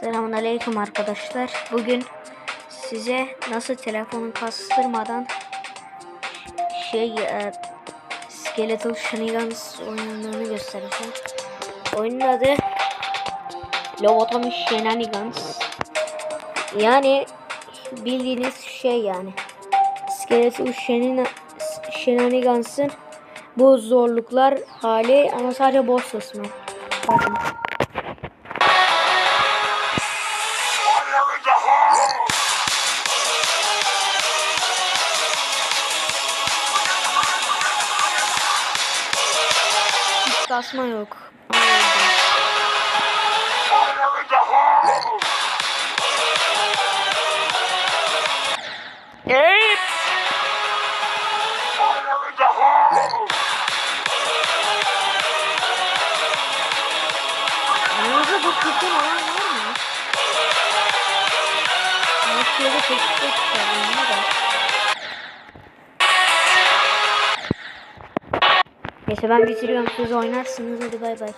Selamun Aleyküm arkadaşlar. Bugün size nasıl telefonu kastırmadan şey e, Skeletal Shenanigans oyunlarını göstereceğim. Oyunun adı Lobotomy Shenanigans. Yani bildiğiniz şey yani. Skeletal Shenan- Shenanigans'ın bu zorluklar hali ama sadece boss kısmı. Bakın. Kasma yok. Evet. Aranızda bu kırkın olan var mı? Nasıl çok çıkardım bunu da. Neyse ben bitiriyorum siz oynarsınız hadi bay bay.